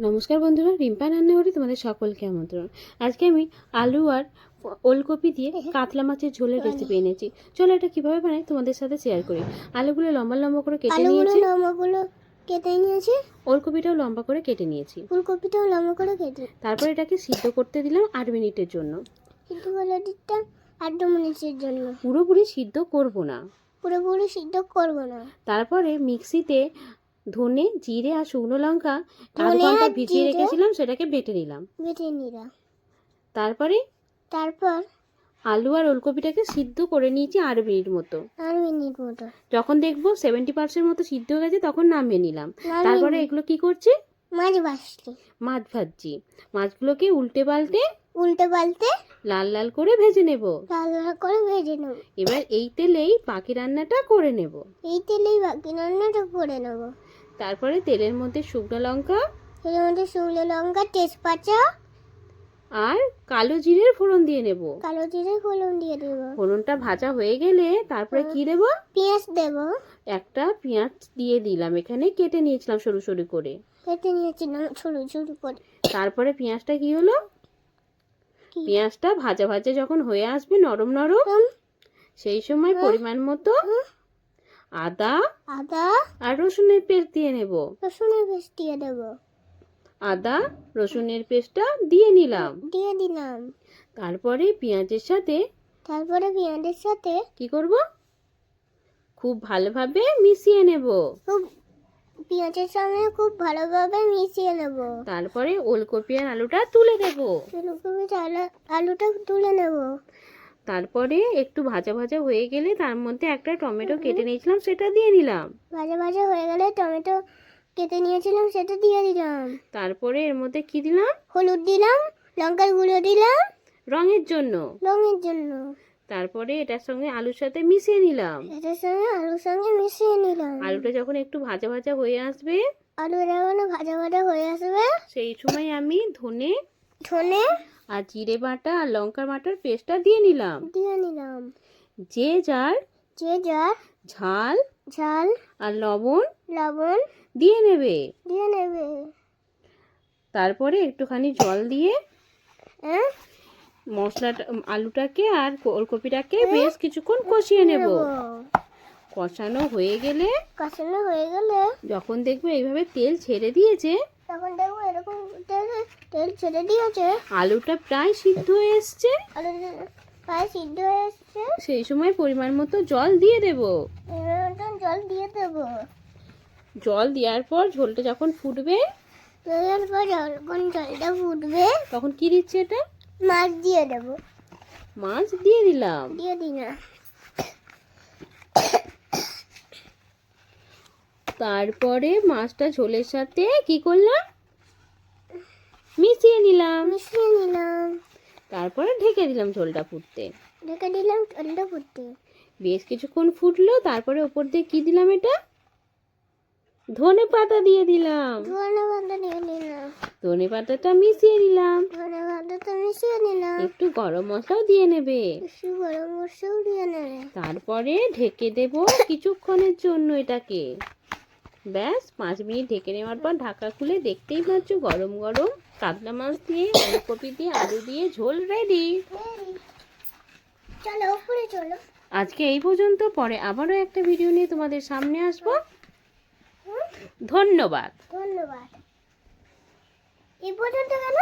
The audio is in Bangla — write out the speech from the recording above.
নমস্কার বন্ধুরা রিম্পা রান্না রান্নাঘরে তোমাদের সকলকে আমন্ত্রণ। আজকে আমি আলু আর ওলকপি দিয়ে কাতলা মাছের ঝোলের রেসিপি এনেছি। চলো এটা কীভাবে বানাই তোমাদের সাথে শেয়ার করি। আলুগুলো লম্বা লম্বা করে কেটে নিয়েছি। লম্বাগুলো কেটে নিয়েছি। ওলকপিটাও লম্বা করে কেটে নিয়েছি। ফুলকপিটাও লম্বা করে কেটে তারপর এটাকে সিদ্ধ করতে দিলাম আট মিনিটের জন্য। সিদ্ধ করে দিতাম আট মিনিটের জন্য। পুরোপুরি সিদ্ধ করব না। পুরোপুরি সিদ্ধ করব না। তারপরে মিক্সিতে ধনে জিরে আর শুকনো লঙ্কা আধ ঘণ্টা ভিজিয়ে রেখেছিলাম সেটাকে বেটে নিলাম। বেটে নিলাম। তারপরে তারপর আলু আর ওলকপিটাকে সিদ্ধ করে নিয়েছি আট মিনিট মতো। আট মিনিট মতো। যখন দেখব সেভেন্টি পার্সেন্ট মতো সিদ্ধ হয়ে গেছে তখন নামিয়ে নিলাম। তারপরে এগুলো কি করছি? মাছ বাসছি মাছ ভাজছি। মাছগুলোকে উল্টে পাল্টে উল্টে পাল্টে লাল লাল করে ভেজে নেব। লাল লাল করে ভেজে নেব। এবার এই তেলেই বাকি রান্নাটা করে নেব। এই তেলেই বাকি রান্নাটা করে নেব। তারপরে তেলের মধ্যে শুকনো লঙ্কা। এর মধ্যে শুকনো লঙ্কা তেজপাতা। আর কালো জিরের ফোড়ন দিয়ে নেব। কালো জিরে ফোড়ন দিয়ে দেবো। ফোড়নটা ভাজা হয়ে গেলে তারপরে কি দেব? পেঁয়াজ দেবো। একটা পেঁয়াজ দিয়ে দিলাম। এখানে কেটে নিয়েছিলাম সরু সরু করে। কেটে নিয়েছিলাম সরু সরু করে। তারপরে পেঁয়াজটা কি হলো? পেঁয়াজটা ভাজা ভাজা যখন হয়ে আসবে নরম নরম সেই সময় পরিমাণ মতো আদা আদা আর রসুনের পেস্ট দিয়ে নেব। রসুনের পেস্ট দিয়ে দেবো। আদা রসুনের পেস্টটা দিয়ে নিলাম। দিয়ে দিলাম। তারপরে পেঁয়াজের সাথে তারপরে পেঁয়াজের সাথে কি করব? খুব ভালোভাবে মিশিয়ে নেব। খুব পেঁয়াজের সঙ্গে খুব ভালোভাবে মিশিয়ে নেব। তারপরে ওলকপি আর আলুটা তুলে দেব। ফুলকপি আলু- আলুটা তুলে নেব। তারপরে একটু ভাজা ভাজা হয়ে গেলে তার মধ্যে একটা টমেটো কেটে নিয়েছিলাম সেটা দিয়ে দিলাম। ভাজা ভাজা হয়ে গেলে টমেটো কেটে নিয়েছিলাম সেটা দিয়ে দিলাম। তারপরে এর মধ্যে কি দিলাম? হলুদ দিলাম লঙ্কার গুঁড়ো দিলাম। রঙের জন্য। রঙের জন্য। তারপরে এটার সঙ্গে আলুর সাথে মিশিয়ে নিলাম। এটার সঙ্গে আলুর সঙ্গে মিশিয়ে নিলাম। আলুটা যখন একটু ভাজা ভাজা হয়ে আসবে আলু যখন ভাজা ভাজা হয়ে আসবে সেই সময় আমি ধনে ধনে আর জিরে বাটা আর লঙ্কার বাটার পেস্টটা দিয়ে নিলাম। দিয়ে নিলাম। যে যার যে যার ঝাল ঝাল আর লবণ লবণ দিয়ে নেবে। দিয়ে নেবে। তারপরে একটুখানি জল দিয়ে মশলাটা আলুটাকে আর ওলকপিটাকে বেশ কিছুক্ষণ কষিয়ে নেব। কষানো হয়ে গেলে কষানো হয়ে গেলে যখন দেখবে এইভাবে তেল ছেড়ে দিয়েছে তখন দেখব এরকম তেল তেল ছেড়ে দিয়েছে। আলুটা প্রায় সিদ্ধ হয়ে এসছে। প্রায় সিদ্ধ হয়ে এসছে। সেই সময় পরিমাণ মতো জল দিয়ে দেব। জল দিয়ে দেবো। জল দেওয়ার পর ঝোলটা যখন ফুটবে পর যখন জলটা ফুটবে তখন কি দিচ্ছে এটা? মাছ দিয়ে দেবো। মাছ দিয়ে দিলাম। দিয়ে দিই না। তারপরে মাছটা ঝোলের সাথে কি করলাম? মিশিয়ে নিলাম। মিশিয়ে নিলাম। তারপরে ঢেকে দিলাম ঝোলটা ফুটতে। ঢেকে দিলাম জলটা ফুটতে। বেশ কিছুক্ষণ ফুটলো তারপরে ওপর দিয়ে কি দিলাম এটা? ধনে পাতা দিয়ে দিলাম। ধনে পাতা দিয়ে নিলাম ধনে পাতাটা মিশিয়ে নিলাম। ধনে পাতাটা মিশিয়ে নিলাম। একটু গরম মশলাও দিয়ে নেবে। একটু গরম মশলাও দিয়ে নেবে। তারপরে ঢেকে দেব কিছুক্ষণের জন্য এটাকে। ব্যাস পাঁচ মিনিট ঢেকে নেওয়ার পর ঢাকা খুলে দেখতেই পাচ্ছ গরম গরম কাতলা মাছ দিয়ে ফুলকপি দিয়ে আলু দিয়ে ঝোল রেডি চলো উপরে চলো। আজকে এই পর্যন্ত পরে আবারও একটা ভিডিও নিয়ে তোমাদের সামনে আসব। ধন্যবাদ। ধন্যবাদ। এই পর্যন্ত কেন?